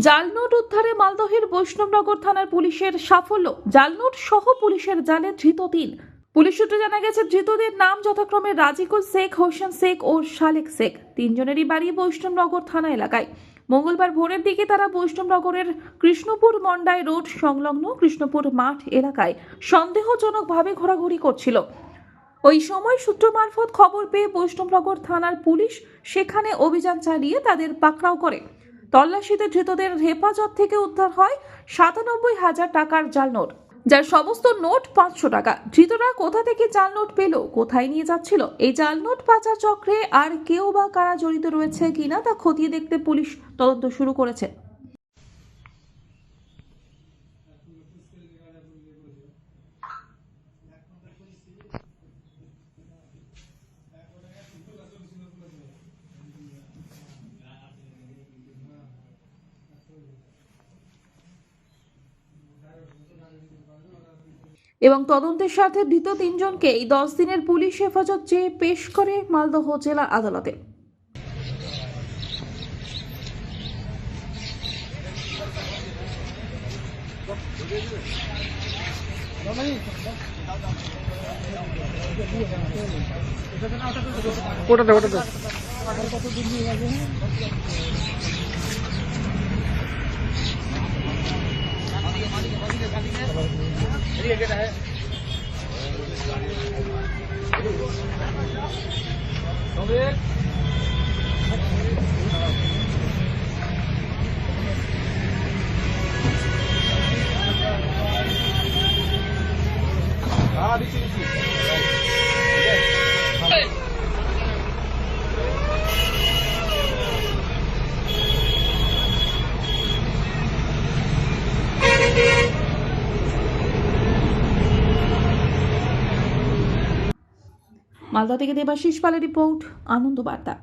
জালনোট উদ্ধারে মালদহের বৈষ্ণবনগর থানার পুলিশের সাফল্য। জালনোট সহ পুলিশের জালে ধৃত তিন। পুলিশ সূত্রে জানা গেছে, ধৃতদের নাম যথাক্রমে রাজিকুল শেখ, হোসেন শেখ ও শালেক শেখ। তিনজনেরই বাড়ি বৈষ্ণবনগর থানা এলাকায়। মঙ্গলবার ভোরের দিকে তারা বৈষ্ণবনগরের কৃষ্ণপুর মন্ডাই রোড সংলগ্ন কৃষ্ণপুর মাঠ এলাকায় সন্দেহজনকভাবে ঘোরাঘুরি করছিল। ওই সময় সূত্র মারফত খবর পেয়ে বৈষ্ণবনগর থানার পুলিশ সেখানে অভিযান চালিয়ে তাদের পাকড়াও করে। তল্লাশিতে ধৃতদের হেফাজত থেকে উদ্ধার হয় সাতানব্বই হাজার টাকার জাল নোট, যার সমস্ত নোট পাঁচশো টাকা। ধৃতরা কোথা থেকে জাল নোট পেল, কোথায় নিয়ে যাচ্ছিল? এই জাল নোট পাচার চক্রে আর কেউ বা কারা জড়িত রয়েছে কিনা তা খতিয়ে দেখতে পুলিশ তদন্ত শুরু করেছে। এবং তদন্তের স্বার্থে ধৃত তিনজনকে এই দশ দিনের পুলিশ হেফাজত চেয়ে পেশ করে মালদহ জেলা আদালতে। ওটাতে ওটাতে। Ah, bicho, bicho. মালদা থেকে দেবাশিস পালের রিপোর্ট আনন্দ বার্তা